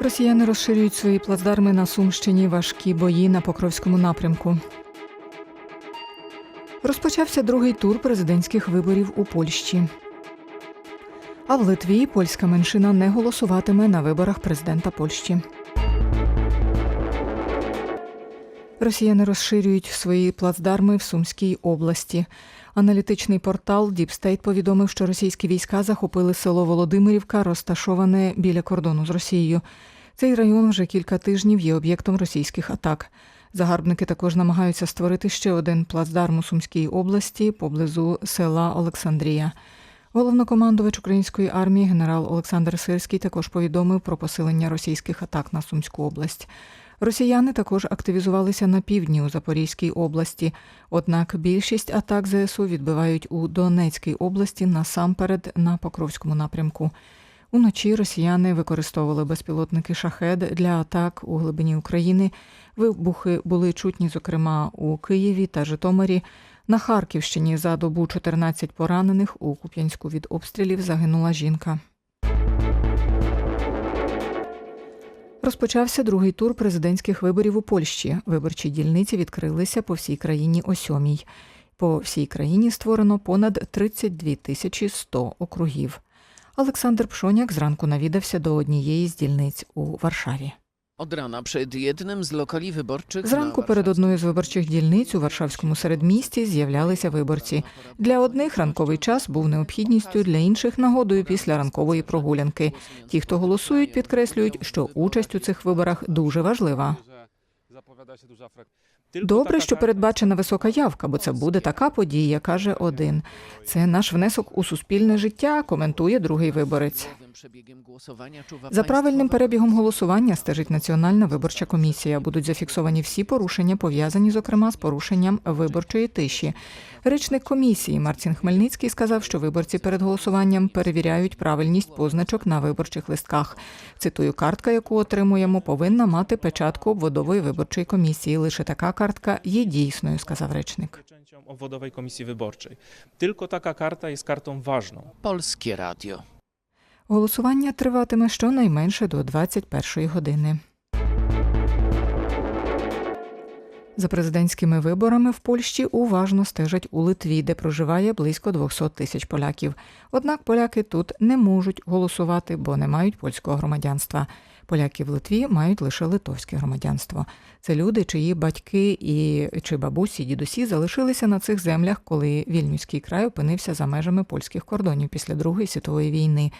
Росіяни розширюють свої плацдарми на Сумщині важкі бої на Покровському напрямку. Розпочався другий тур президентських виборів у Польщі. А в Литві польська меншина не голосуватиме на виборах президента Польщі. Росіяни розширюють свої плацдарми в Сумській області. Аналітичний портал State повідомив, що російські війська захопили село Володимирівка, розташоване біля кордону з Росією. Цей район вже кілька тижнів є об'єктом російських атак. Загарбники також намагаються створити ще один плацдарм у Сумській області поблизу села Олександрія. Головнокомандувач української армії генерал Олександр Сирський також повідомив про посилення російських атак на Сумську область. Росіяни також активізувалися на півдні у Запорізькій області. Однак більшість атак ЗСУ відбивають у Донецькій області насамперед на Покровському напрямку. Уночі росіяни використовували безпілотники шахед для атак у глибині України. Вибухи були чутні, зокрема у Києві та Житомирі. На Харківщині за добу 14 поранених у Куп'янську від обстрілів загинула жінка. Розпочався другий тур президентських виборів у Польщі. Виборчі дільниці відкрилися по всій країні о сьомій. По всій країні створено понад 32 тисячі 100 округів. Олександр Пшоняк зранку навідався до однієї з дільниць у Варшаві. Od rana przed jednym z lokali wyborczych Зранку na перед одною з виборчих дільниць у Варшавському середмісті з'являлися виборці. Для одних ранковий час був необхідністю, для інших нагодою після ранкової прогулянки. Ті, хто голосують, підкреслюють, що участь у цих виборах дуже важлива. Добре, що передбачена висока явка, бо це буде така подія, каже один. Це наш внесок у суспільне життя, коментує другий виборець. Prawidłowym przebiegiem głosowania За правильним перебігом голосування стежить Національна виборча комісія. Будуть зафіксовані всі порушення, пов'язані, зокрема, з порушенням виборчої тиші. Речник комісії Мартін Хмельницький сказав, що виборці перед голосуванням перевіряють правильність позначок на виборчих листках. Цитую, картка, яку отримуємо, повинна мати печатку обводової виборчої комісії. Лише така картка є дійсною, сказав речник. obwodowej komisji wyborczej. Tylko taka karta jest kartą ważną. Polskie Radio. Голосування триватиме щонайменше до 21 години. За президентськими виборами в Польщі уважно стежать у Литві, де проживає близько 200 тисяч поляків. Однак поляки тут не можуть голосувати, бо не мають польського громадянства. Поляки в Литві мають лише литовське громадянство. Це люди, чиї батьки і чи бабусі, дідусі залишилися на цих землях, коли Вільнюський край опинився за межами польських кордонів після Другої світової війни.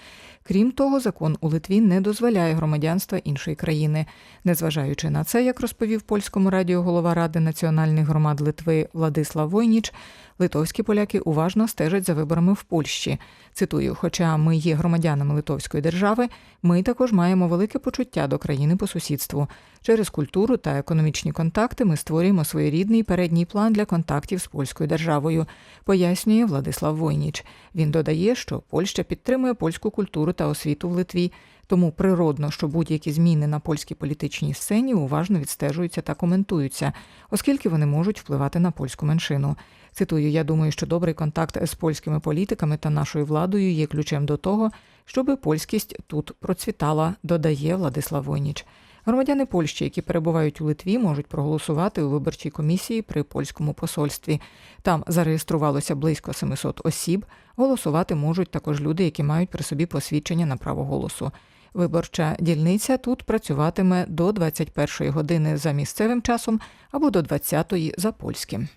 Крім того, закон у Литві не дозволяє громадянства іншої країни. Незважаючи на це, як розповів польському радіо голова Ради національних громад Литви Владислав Войніч, литовські поляки уважно стежать за виборами в Польщі. Цитую: хоча ми є громадянами Литовської держави, ми також маємо велике почуття до країни по сусідству. Через культуру та економічні контакти ми створюємо своєрідний передній план для контактів з польською державою, пояснює Владислав Войніч. Він додає, що Польща підтримує польську культуру та освіту в Литві. Тому природно, що будь-які зміни на польській політичній сцені уважно відстежуються та коментуються, оскільки вони можуть впливати на польську меншину. Цитую: я думаю, що добрий контакт з польськими політиками та нашою владою є ключем до того, щоби польськість тут процвітала, додає Владислав Войніч. Громадяни Польщі, які перебувають у Литві, можуть проголосувати у виборчій комісії при польському посольстві. Там зареєструвалося близько 700 осіб. Голосувати можуть також люди, які мають при собі посвідчення на право голосу. Виборча дільниця тут працюватиме до 21 години за місцевим часом або до 20 за польським.